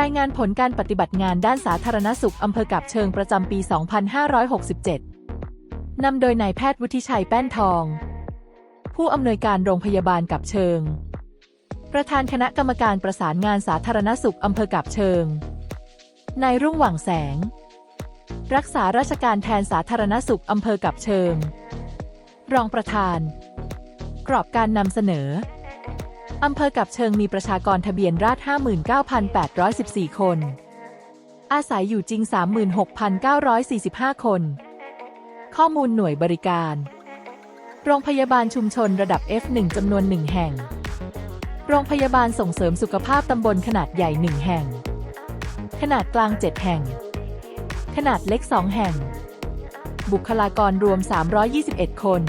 รายงานผลการปฏิบัติงานด้านสาธารณสุขอำเภอกับเชิงประจำปี 2567 นำโดยนายแพทย์วุฒิชัยแป้นทอง ผู้อำนวยการโรงพยาบาลกับเชิง ประธานคณะกรรมการประสานงานสาธารณสุขอำเภอกับเชิง นายรุ่งหว่างแสง รักษาราชการแทนสาธารณสุขอำเภอกับเชิง รองประธาน กรอบการนำเสนอ อำเภอกับเชิงมีประชากรทะเบียนราษฎร59,814 คน อาศัยอยู่จริง 36,945 คน ข้อมูลหน่วยบริการ โรงพยาบาลชุมชนระดับ F1 จำนวน 1 แห่ง โรงพยาบาลส่งเสริมสุขภาพตำบลขนาดใหญ่ 1 แห่ง ขนาดกลาง 7 แห่ง ขนาดเล็ก 2 แห่ง บุคลากรรวม 321 คน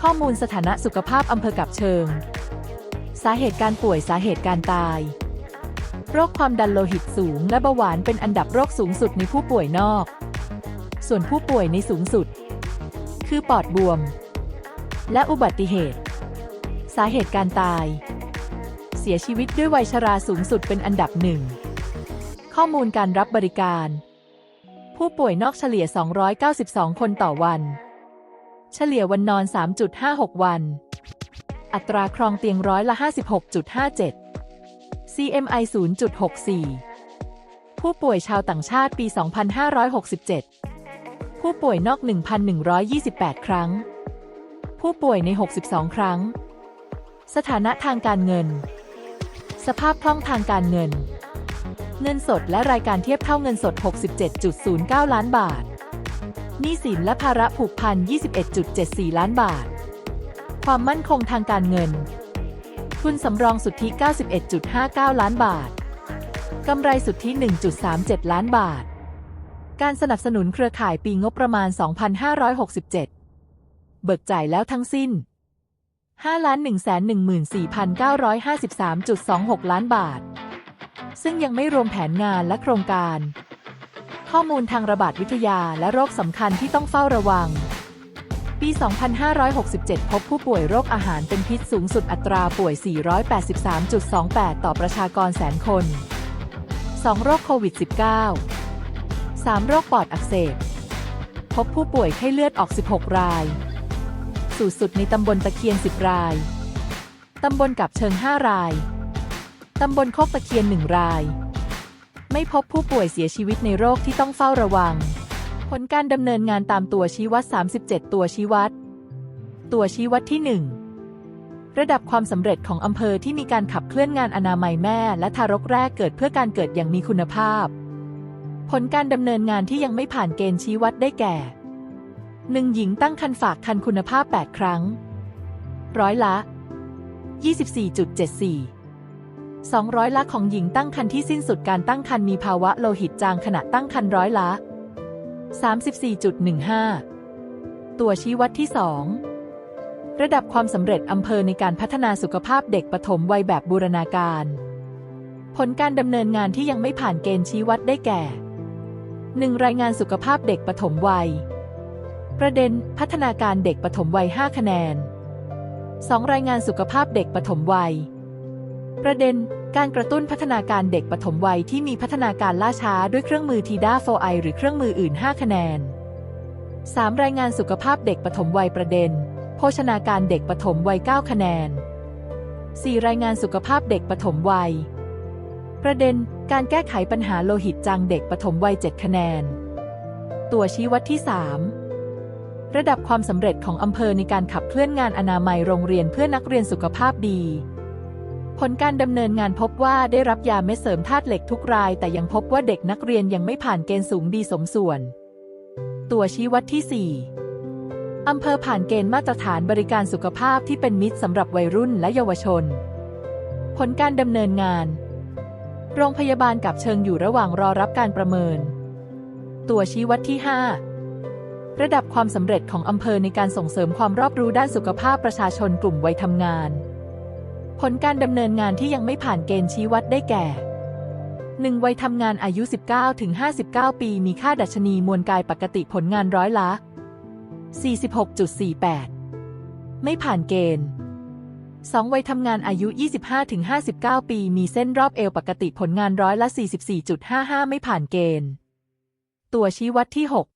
ข้อมูลสถานะสุขภาพอำเภอกับเชิงาเหตุการป่วยสาเหตุการตาย โรคความดันโลหิตสูงและเบาหวานเป็นอันดับโรคสูงสุดในผู้ป่วยนอก ส่วนผู้ป่วยในสูงสุด คือปอดบวม และอุบัติเหตุ สาเหตุการตาย เสียชีวิตด้วยวัยชราสูงสุดเป็นอันดับหนึ่ง ข้อมูลการรับบริการ ผู้ป่วยนอกเฉลี่ย 292 คนต่อวัน เฉลี่ยวันนอน 3.56 วัน อัตราครองเตียงร้อยละ 56.57 CMI 0.64 ผู้ป่วยชาวต่างชาติปี 2567 ผู้ป่วยนอก 1,128 ครั้ง ผู้ป่วยใน 62 ครั้ง สถานะทางการเงิน สภาพคล่องทางการเงิน เงินสดและรายการเทียบเท่าเงินสด 67.09 ล้านบาทหนี้สินและภาระผูกพัน 21.74 ล้านบาท ความมั่นคงทางการเงิน ทุนสำรองสุทธิ 91.59 ล้านบาท กำไรสุทธิ 1.37 ล้านบาท การสนับสนุนเครือข่ายปีงบประมาณ 2567 เบิกจ่ายแล้วทั้งสิ้น 5,114,953.26 ล้านบาท ซึ่งยังไม่รวมแผนงานและโครงการ ข้อมูลทางระบาดวิทยาและโรคสำคัญที่ต้องเฝ้าระวัง ปี 2567 พบผู้ป่วยโรคอาหารเป็นพิษสูงสุดอัตราป่วย 483.28 ต่อประชากรแสนคน 2 โรคโควิด -19 3 โรคปอดอักเสบ พบผู้ป่วยไข้เลือดออก 16 ราย สูงสุดในตำบลตะเคียน 10 ราย ตำบลกับเชิง 5 ราย ตำบลโคกตะเคียน 1 ราย ไม่พบผู้ป่วยเสียชีวิตในโรคที่ต้องเฝ้าระวัง ผลการดำเนินงานตามตัวชี้วัด 37 ตัวชี้วัด ตัวชี้วัดที่ 1 ระดับความสำเร็จของอำเภอที่มีการขับเคลื่อนงานอนามัยแม่ และทารกแรกเกิดเพื่อการเกิดอย่างมีคุณภาพ ผลการดำเนินงานที่ยังไม่ผ่านเกณฑ์ชี้วัดได้แก่ 1. หญิงตั้งครรภ์ฝากคันคุณภาพ 8 ครั้ง ร้อยละ 24.74 200 ละของหญิงตั้งครรภ์ที่สิ้นสุดการตั้งครรภ์มีภาวะโลหิตจางขณะตั้งครรภ์ร้อยละ 34.15 ตัวชี้วัดที่ 2 ระดับความสำเร็จอำเภอในการพัฒนาสุขภาพเด็กปฐมวัยแบบบูรณาการ ผลการดำเนินงานที่ยังไม่ผ่านเกณฑ์ชี้วัดได้แก่ 1. รายงานสุขภาพเด็กปฐมวัย ประเด็นพัฒนาการเด็กปฐมวัย 5 คะแนน 2. รายงานสุขภาพเด็กปฐมวัย ประเด็น การกระตุ้นพัฒนาการเด็กปฐมวัยที่มีพัฒนาการล่าช้าด้วยเครื่องมือทีด้าโฟไอหรือเครื่องมืออื่น 5 คะแนน 3. รายงานสุขภาพเด็กปฐมวัยประเด็น โภชนาการเด็กปฐมวัย 9 คะแนน 4. รายงานสุขภาพเด็กปฐมวัย ประเด็น การแก้ไขปัญหาโลหิตจางเด็กปฐมวัย 7 คะแนน ตัวชี้วัดที่ 3 ระดับความสำเร็จของอำเภอในการขับเคลื่อนงานอนามัยโรงเรียนเพื่อนักเรียนสุขภาพดี ผลการดำเนินงานพบว่าได้รับยาเม็ดเสริมธาตุเหล็กทุกราย แต่ยังพบว่าเด็กนักเรียนยังไม่ผ่านเกณฑ์สูงดีสมส่วน ตัวชี้วัดที่ 4 อำเภอผ่านเกณฑ์มาตรฐานบริการสุขภาพที่เป็นมิตรสำหรับวัยรุ่นและเยาวชน ผลการดำเนินงาน โรงพยาบาลกับเชิงอยู่ระหว่างรอรับการประเมิน ตัวชี้วัดที่ 5 ระดับความสำเร็จของอำเภอในการส่งเสริมความรอบรู้ด้านสุขภาพประชาชนกลุ่มวัยทำงาน ผลการดำเนินงานที่ยังไม่ผ่านเกณฑ์ชี้วัดได้แก่ 1. วัยทำงานอายุ 19-59 ปี มีค่าดัชนีมวลกายปกติผลงานร้อยละ 46.48 ไม่ผ่านเกณฑ์ 2 วัยทำงานอายุ 25-59 ปี มีเส้นรอบเอวปกติผลงานร้อยละ 44.55 ไม่ผ่านเกณฑ์ ตัวชี้วัดที่6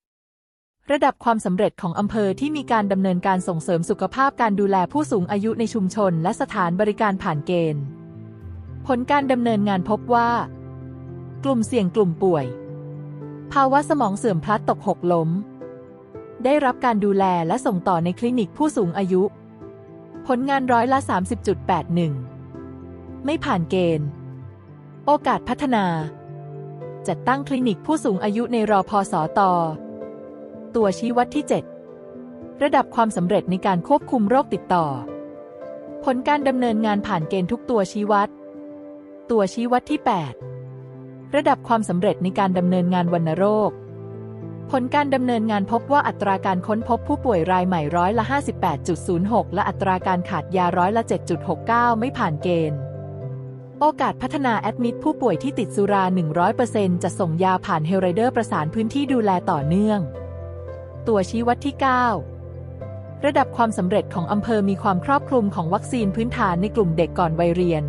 ระดับความสำเร็จของอำเภอที่มีการดำเนินการส่งเสริมสุขภาพการดูแลผู้สูงอายุในชุมชน และสถานบริการผ่านเกณฑ์ ผลการดำเนินงานพบว่า กลุ่มเสี่ยงกลุ่มป่วย ภาวะสมองเสื่อมพลัดตกหกล้ม ได้รับการดูแลและส่งต่อในคลินิกผู้สูงอายุ ผลงานร้อยละ 30.81 ไม่ผ่านเกณฑ์ โอกาสพัฒนา จัดตั้งคลินิกผู้สูงอายุในรอพอสอตอ ตัวชี้วัดที่ 7 ระดับความสำเร็จในการควบคุมโรคติดต่อ ผลการดำเนินงานผ่านเกณฑ์ทุกตัวชี้วัด ตัวชี้วัดที่ 8 ระดับความสำเร็จในการดำเนินงานวัณโรค ผลการดำเนินงานพบว่าอัตราการค้นพบผู้ป่วยรายใหม่ร้อยละ 58.06 และอัตราการขาดยาร้อยละ 7.69 ไม่ผ่านเกณฑ์โอกาสพัฒนาแอดมิดผู้ป่วยที่ติดสุรา 100%จะส่งยาผ่านเฮลไรเดอร์ประสานพื้นที่ดูแลต่อเนื่อง ตัวชี้วัดที่ 9 ระดับความสำเร็จของอำเภอมีความครอบคลุมของวัคซีนพื้นฐานในกลุ่มเด็กก่อนวัยเรียน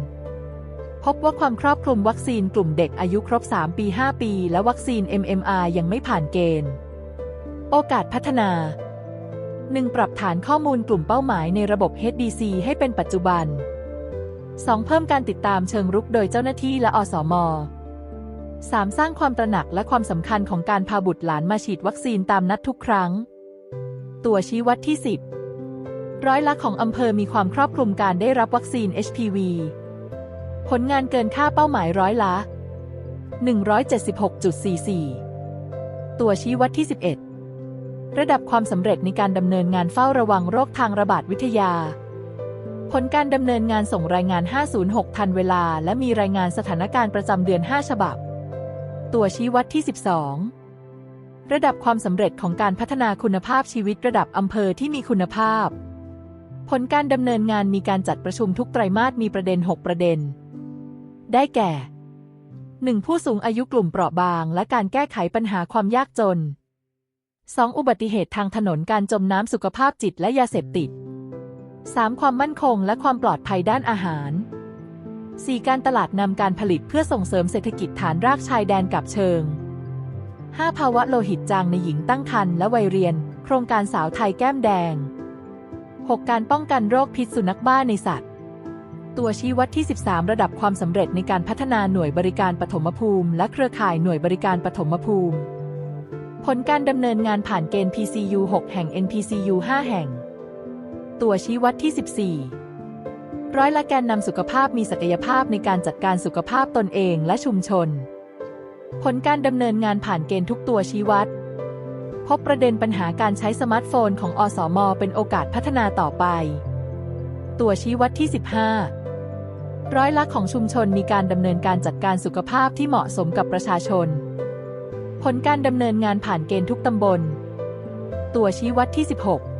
พบว่าความครอบคลุมวัคซีนกลุ่มเด็กอายุครบ 3 ปี 5 ปี และวัคซีน MMR ยังไม่ผ่านเกณฑ์ โอกาสพัฒนา 1. ปรับฐานข้อมูลกลุ่มเป้าหมายในระบบ HDC ให้เป็นปัจจุบัน 2. เพิ่มการติดตามเชิงรุกโดยเจ้าหน้าที่และอสมอ 3. สร้างความตระหนักและความสำคัญของการพาบุตรหลานมาฉีดวัคซีนตามนัดทุกครั้ง ตัวชี้วัดที่ 10 ร้อยละของอำเภอมีความครอบคลุมการได้รับวัคซีน HPV ผลงานเกินค่าเป้าหมายร้อยละ 176.44 ตัวชี้วัดที่ 11 ระดับความสำเร็จในการดำเนินงานเฝ้าระวังโรคทางระบาดวิทยา ผลการดำเนินงานส่งรายงาน 506 ทันเวลา และมีรายงานสถานการณ์ประจำเดือน 5 ฉบับ ตัวชี้วัดที่ 12 ระดับความสำเร็จของการพัฒนาคุณภาพชีวิตระดับอำเภอที่มีคุณภาพ ผลการดำเนินงานมีการจัดประชุมทุกไตรมาสมีประเด็น 6 ประเด็น ได้แก่ 1. ผู้สูงอายุกลุ่มเปราะบาง และการแก้ไขปัญหาความยากจน 2. อุบัติเหตุทางถนนการจมน้ำสุขภาพจิตและยาเสพติด 3. ความมั่นคงและความปลอดภัยด้านอาหาร 4. การตลาดนำการผลิตเพื่อส่งเสริมเศรษฐกิจฐานรากชายแดนกับเชิง 5. ภาวะโลหิตจางในหญิงตั้งครรภ์และวัยเรียน โครงการสาวไทยแก้มแดง 6. การป้องกันโรคพิษสุนัขบ้าในสัตว์ ตัวชี้วัดที่ 13 ระดับความสำเร็จในการพัฒนาหน่วยบริการปฐมภูมิ และเครือข่ายหน่วยบริการปฐมภูมิ ผลการดำเนินงานผ่านเกณฑ์ PCU 6 แห่ง NPCU 5 แห่ง ตัวชี้วัดที่ 14 ร้อยละแกนนำสุขภาพมีศักยภาพในการจัดการสุขภาพตนเองและชุมชน ผลการดำเนินงานผ่านเกณฑ์ทุกตัวชี้วัด พบประเด็นปัญหาการใช้สมาร์ทโฟนของอสม เป็นโอกาสพัฒนาต่อไป ตัวชี้วัดที่ 15 ร้อยละของชุมชนมีการดำเนินการจัดการสุขภาพที่เหมาะสมกับประชาชน ผลการดำเนินงานผ่านเกณฑ์ทุกตำบล ตัวชี้วัดที่ 16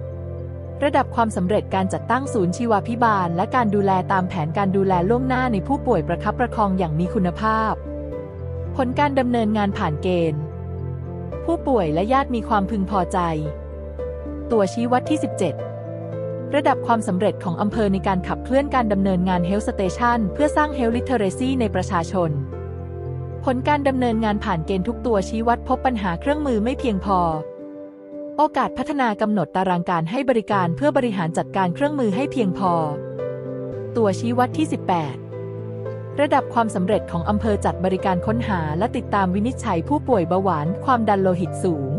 ระดับความสำเร็จการจัดตั้งศูนย์ชีวพิบาล และการดูแลตามแผนการดูแลล่วงหน้าในผู้ป่วยประคับประคองอย่างมีคุณภาพ ผลการดำเนินงานผ่านเกณฑ์ ผู้ป่วยและญาติมีความพึงพอใจ ตัวชี้วัดที่ 17 ระดับความสำเร็จของอำเภอในการขับเคลื่อนการดำเนินงาน Health Station เพื่อสร้าง Health Literacy ในประชาชน ผลการดำเนินงานผ่านเกณฑ์ทุกตัวชี้วัดพบปัญหาเครื่องมือไม่เพียงพอ โอกาสพัฒนากำหนดตารางการให้บริการเพื่อบริหารจัดการเครื่องมือให้เพียงพอ ตัวชี้วัดที่ 18 ระดับความสำเร็จของอำเภอจัดบริการค้นหาและติดตามวินิจฉัยผู้ป่วยเบาหวานความดันโลหิตสูง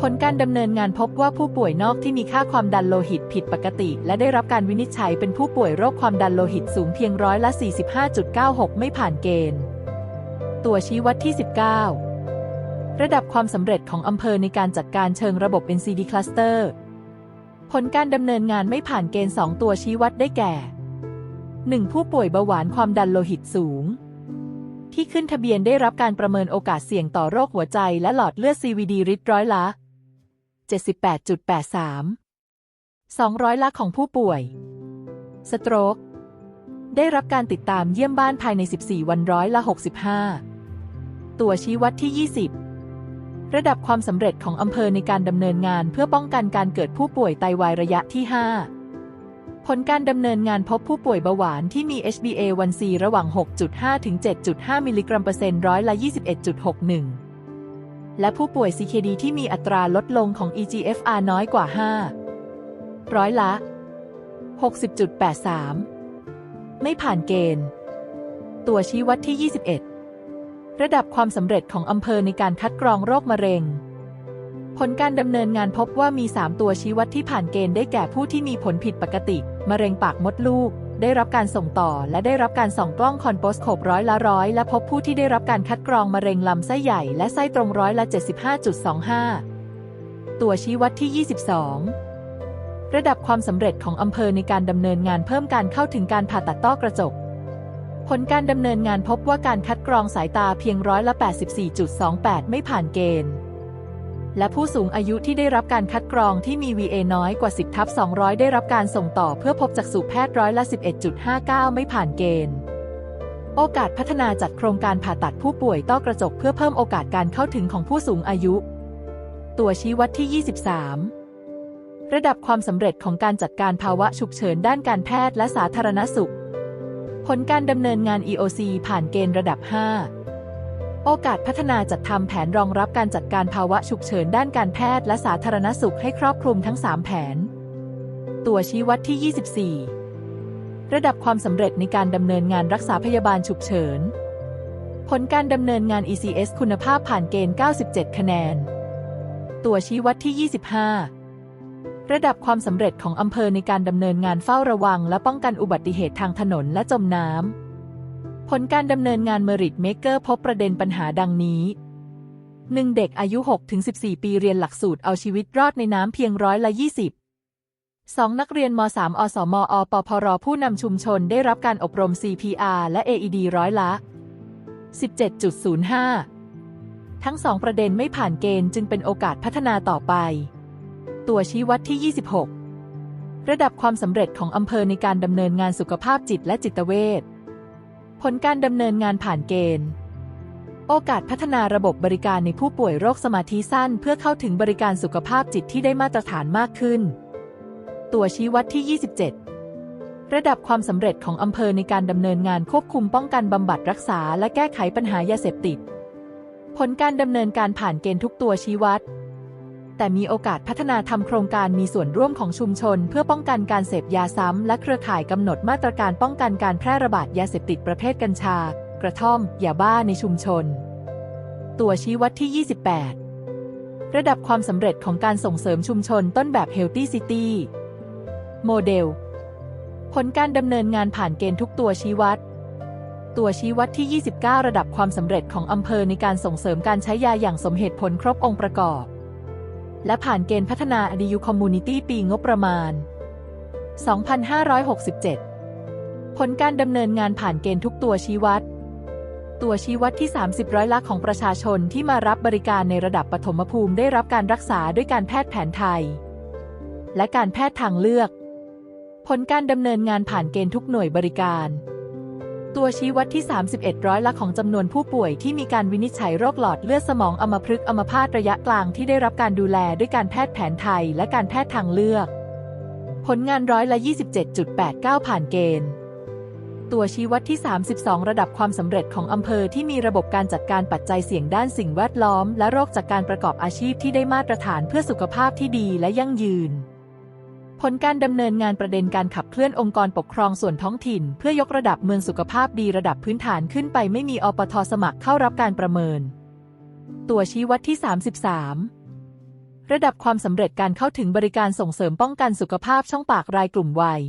ผลการดำเนินงานพบว่าผู้ป่วยนอกที่มีค่าความดันโลหิตผิดปกติ และได้รับการวินิจฉัยเป็นผู้ป่วยโรคความดันโลหิตสูงเพียงร้อยละ45.96 ไม่ผ่านเกณฑ์ ตัวชี้วัดที่ 19 ระดับความสำเร็จของอำเภอในการจัดการเชิงระบบ NCD Cluster ผลการดำเนินงานไม่ผ่านเกณฑ์ 2 ตัวชี้วัดได้แก่ 1. ผู้ป่วยเบาหวานความดันโลหิตสูง ที่ขึ้นทะเบียนได้รับการประเมินโอกาสเสี่ยงต่อโรคหัวใจและหลอดเลือด CVD ริดร้อยละ 78.83 200ละของผู้ป่วย สโตรก ได้รับการติดตามเยี่ยมบ้านภายใน 14 วันร้อยละ 65 ตัวชี้วัดที่ 20 ระดับความสำเร็จของอำเภอในการดำเนินงานเพื่อป้องกันการเกิดผู้ป่วยไตวายระยะที่ 5 ผลการดำเนินงานพบผู้ป่วยเบาหวานที่มี HbA1c ระหว่าง 6.5 ถึง 7.5 มิลลิกรัมเปอร์เซ็นต์ร้อยละ 21.61 และผู้ป่วย CKD ที่มีอัตราลดลงของ eGFR น้อยกว่า 5 ร้อยละ 60.83 ไม่ผ่านเกณฑ์ ตัวชี้วัดที่ 21 ระดับความสำเร็จของอำเภอในการคัดกรองโรคมะเร็ง ผลการดำเนินงานพบว่ามี 3 ตัวชี้วัดที่ผ่านเกณฑ์ได้แก่ผู้ที่มีผลผิดปกติ มะเร็งปากมดลูก ได้รับการส่งต่อ และได้รับการส่องกล้องคอนโพสโคปร้อยละร้อยและพบผู้ที่ได้รับการคัดกรองมะเร็งลำไส้ใหญ่และไส้ตรงร้อยละ 75.25 ตัวชี้วัดที่ 22ระดับความสำเร็จของอำเภอในการดำเนินงานเพิ่มการเข้าถึงการผ่าตัดต้อกระจก ผลการดำเนินงานพบว่าการคัดกรองสายตาเพียงร้อยละ 84.28 ไม่ผ่านเกณฑ์ และผู้สูงอายุที่ได้รับการคัดกรองที่มี VA น้อยกว่า 10 ทับ 200 ได้รับการส่งต่อเพื่อพบจากษุแพทย์ร้อยละ 11.59 ไม่ผ่านเกณฑ์ โอกาสพัฒนาจัดโครงการผ่าตัดผู้ป่วยต้อกระจกเพื่อเพิ่มโอกาสการเข้าถึงของผู้สูงอายุ ตัวชี้วัดที่ 23ระดับความสำเร็จของการจัดการภาวะฉุกเฉินด้านการแพทย์และสาธารณสุข ผลการดำเนินงาน EOC ผ่านเกณฑ์ระดับ 5 โอกาสพัฒนาจัดทำแผนรองรับการจัดการภาวะฉุกเฉินด้านการแพทย์และสาธารณสุขให้ครอบคลุมทั้ง 3 แผน ตัวชี้วัดที่ 24 ระดับความสำเร็จในการดำเนินงานรักษาพยาบาลฉุกเฉิน ผลการดำเนินงาน ECS คุณภาพผ่านเกณฑ์ 97 คะแนน ตัวชี้วัดที่ 25 ระดับความสำเร็จของอำเภอในการดำเนินงานเฝ้าระวัง และป้องกันอุบัติเหตุทางถนนและจมน้ำ ผลการดำเนินงาน Merit Maker พบประเด็นปัญหาดังนี้ 1. เด็กอายุ 6-14 ปีเรียนหลักสูตรเอาชีวิตรอดในน้ำเพียงร้อยละ 20 2. นักเรียนม .3 อสมอปพร ผู้นำชุมชนได้รับการอบรม CPR และ AED ร้อยละ 17.05 ทั้งสองประเด็นไม่ผ่านเกณฑ์จึงเป็นโอกาสพัฒนาต่อไป ตัวชี้วัดที่ 26 ระดับความสำเร็จของอำเภอในการดำเนินงานสุขภาพจิตและจิตเวชผลการดำเนินงานผ่านเกณฑ์ โอกาสพัฒนาระบบบริการในผู้ป่วยโรคสมาธิสั้น เพื่อเข้าถึงบริการสุขภาพจิตที่ได้มาตรฐานมากขึ้น ตัวชี้วัดที่ 27 ระดับความสำเร็จของอำเภอในการดำเนินงานควบคุมป้องกันบำบัดรักษา และแก้ไขปัญหายาเสพติด ผลการดำเนินการผ่านเกณฑ์ทุกตัวชี้วัด แต่มีโอกาสพัฒนาทำโครงการมีส่วนร่วมของชุมชน เพื่อป้องกันการเสพยาซ้ำและเครือข่ายกำหนดมาตรการป้องกันการแพร่ระบาดยาเสพติดประเภทกัญชา กระท่อมยาบ้าในชุมชน ตัวชี้วัดที่ 28 ระดับความสำเร็จของการส่งเสริมชุมชนต้นแบบ Healthy City โมเดล ผลการดำเนินงานผ่านเกณฑ์ทุกตัวชี้วัดตัวชี้วัดที่ 29 ระดับความสำเร็จของอำเภอในการส่งเสริมการใช้ยาอย่างสมเหตุผลครบองค์ประกอบ และผ่านเกณฑ์พัฒนา ADU Community ปีงบประมาณ 2567 ผลการดำเนินงานผ่านเกณฑ์ทุกตัวชี้วัด ตัวชี้วัดที่ 30 ร้อยละของประชาชนที่มารับบริการในระดับปฐมภูมิได้รับการรักษาด้วยการแพทย์แผนไทย และการแพทย์ทางเลือก ผลการดำเนินงานผ่านเกณฑ์ทุกหน่วยบริการ ตัวชี้วัดที่ 31 ร้อยละของจำนวนผู้ป่วยที่มีการวินิจฉัยโรคหลอดเลือดสมองอัมพฤกษ์อัมพาตระยะกลางที่ได้รับการดูแลด้วยการแพทย์แผนไทยและการแพทย์ทางเลือก ผลงานร้อยละ 27.89 ผ่านเกณฑ์ ตัวชี้วัดที่ 32 ระดับความสำเร็จของอำเภอที่มีระบบการจัดการปัจจัยเสี่ยงด้านสิ่งแวดล้อม และโรคจากการประกอบอาชีพที่ได้มาตรฐานเพื่อสุขภาพที่ดีและยั่งยืน ผลการดำเนินงานประเด็นการขับเคลื่อนองค์กรปกครองส่วนท้องถิ่น เพื่อยกระดับเมืองสุขภาพดีระดับพื้นฐานขึ้นไปไม่มีอปทสมัครเข้ารับการประเมิน ตัวชี้วัดที่ 33 ระดับความสำเร็จการเข้าถึงบริการส่งเสริมป้องกันสุขภาพช่องปากรายกลุ่มวัย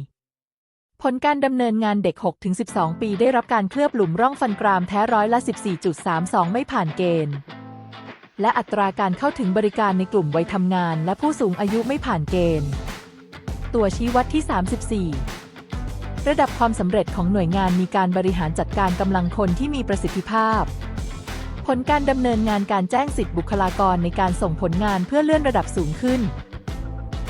ผลการดำเนินงานเด็ก 6-12 ปีได้รับการเคลือบหลุมร่องฟันกรามแท้ร้อยละ 14.32 ไม่ผ่านเกณฑ์ และอัตราการเข้าถึงบริการในกลุ่มวัยทำงาน และผู้สูงอายุไม่ผ่านเกณฑ์ ตัวชี้วัดที่ 34 ระดับความสำเร็จของหน่วยงานมีการบริหารจัดการกำลังคนที่มีประสิทธิภาพ ผลการดำเนินงานการแจ้งสิทธิบุคลากรในการส่งผลงานเพื่อเลื่อนระดับสูงขึ้น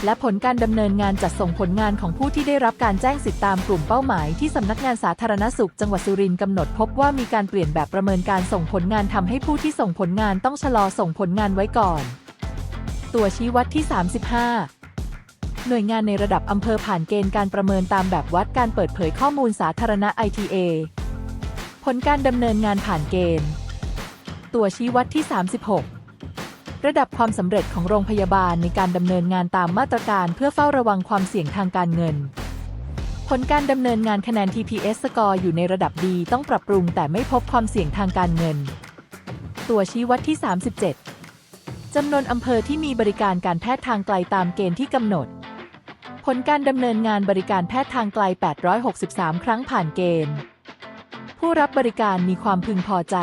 และผลการดำเนินงานจัดส่งผลงานของผู้ที่ได้รับการแจ้งสิทธิตามกลุ่มเป้าหมายที่สำนักงานสาธารณสุขจังหวัดสุรินทร์กำหนดพบว่ามีการเปลี่ยนแบบประเมินการส่งผลงานทำให้ผู้ที่ส่งผลงานต้องชะลอส่งผลงานไว้ก่อน ตัวชี้วัดที่ 35 หน่วยงานในระดับอำเภอผ่านเกณฑ์การประเมินตามแบบวัดการเปิดเผยข้อมูลสาธารณะ ITA ผลการดำเนินงานผ่านเกณฑ์ ตัวชี้วัดที่ 36 ระดับความสำเร็จของโรงพยาบาลในการดำเนินงานตามมาตรการเพื่อเฝ้าระวังความเสี่ยงทางการเงิน ผลการดำเนินงานคะแนน TPS สกอร์อยู่ในระดับดีต้องปรับปรุงแต่ไม่พบความเสี่ยงทางการเงิน ตัวชี้วัดที่ 37จำนวนอำเภอที่มีบริการการแพทย์ทางไกลตามเกณฑ์ที่กำหนด ผลการดำเนินงานบริการแพทย์ทางไกล 863 ครั้งผ่านเกณฑ์ ผู้รับบริการมีความพึงพอใจ